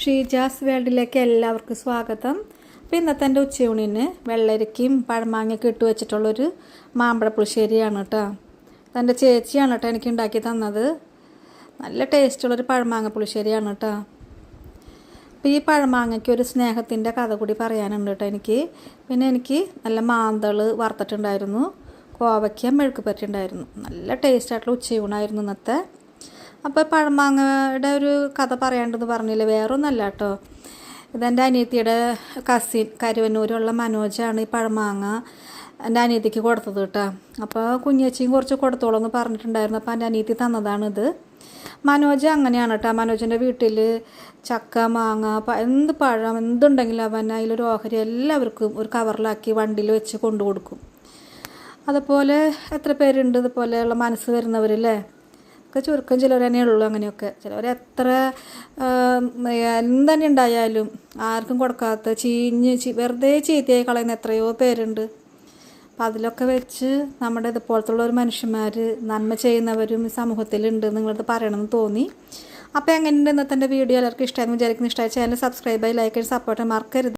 ഷീജാസ് വേൾഡിലേക്ക് എല്ലാവർക്കും സ്വാഗതം. അപ്പോൾ ഇന്നത്തെ എന്റെ ഉച്ചയൂണിന് വെള്ളരിക്കയും പഴമാങ്ങയൊക്കെ ഇട്ട് വെച്ചിട്ടുള്ളൊരു മാമ്പഴപ്പുളിശ്ശേരിയാണ് കേട്ടോ. എന്റെ ചേച്ചിയാണ് കേട്ടോ എനിക്ക് ഉണ്ടാക്കി തന്നത്. നല്ല ടേസ്റ്റുള്ളൊരു പഴമാങ്ങ പുളിശ്ശേരിയാണ് കേട്ടോ. അപ്പോൾ ഈ പഴമാങ്ങയ്ക്ക് ഒരു സ്നേഹത്തിന്റെ കഥ കൂടി പറയാനുണ്ട് കേട്ടോ എനിക്ക്. പിന്നെ എനിക്ക് നല്ല മാന്തൾ വറുത്തിട്ടുണ്ടായിരുന്നു. കോവയ്ക്ക മെഴുക്ക് പറ്റിണ്ടായിരുന്നു നല്ല ടേസ്റ്റായിട്ടുള്ള ഉച്ചയൂണായിരുന്നു ഇന്നത്തെ. അപ്പോൾ പഴമാങ്ങയുടെ ഒരു കഥ പറയാണ്ടെന്ന് പറഞ്ഞില്ല? വേറൊന്നല്ല കേട്ടോ. ഇതെന്റെ അനിയത്തിയുടെ കസിൻ കരുവന്നൂരുള്ള മനോജാണ് ഈ പഴമാങ്ങ എന്റെ അനിയത്തിക്ക് കൊടുത്തത് കേട്ടോ. അപ്പോൾ കുഞ്ഞച്ചിയും കുറച്ച് കൊടുത്തോളൂ എന്ന് പറഞ്ഞിട്ടുണ്ടായിരുന്നു. അപ്പോൾ എന്റെ അനിയത്തി തന്നതാണിത്. മനോജ് അങ്ങനെയാണ് കേട്ടോ. മനോജിന്റെ വീട്ടിൽ ചക്ക മാങ്ങ എന്ത് പഴം എന്തുണ്ടെങ്കിലും അവൻ അതിലൊരു ഓഹരി എല്ലാവർക്കും ഒരു കവറിലാക്കി വണ്ടിയിൽ വെച്ച് കൊണ്ടു കൊടുക്കും അതുപോലെ എത്ര പേരുണ്ട് ഇതുപോലെയുള്ള മനസ്സ് വരുന്നവരല്ലേ? ഒക്കെ ചുരുക്കം ചിലർ തന്നെ ഉള്ളൂ അങ്ങനെയൊക്കെ. ചിലവർ എത്ര എന്തന്നെ ഉണ്ടായാലും ആർക്കും കൊടുക്കാത്ത ചീഞ്ഞ് വെറുതെ ചീത്തയായി കളയുന്ന എത്രയോ പേരുണ്ട്. അപ്പം അതിലൊക്കെ വെച്ച് നമ്മുടെ ഇതുപോലത്തുള്ള ഒരു മനുഷ്യന്മാർ നന്മ ചെയ്യുന്നവരും സമൂഹത്തിലുണ്ട് നിങ്ങളത് പറയണമെന്ന് തോന്നി. അപ്പോൾ എങ്ങനെയുണ്ട് ഇന്നത്തെ വീഡിയോ? എല്ലാവർക്കും ഇഷ്ടമായിരുന്നു വിചാരിക്കുന്ന. ഇഷ്ടമായ ചാനൽ സബ്സ്ക്രൈബ് ആയി ലൈക്ക് ചെയ്ത് സപ്പോർട്ട് മറക്കരുത്.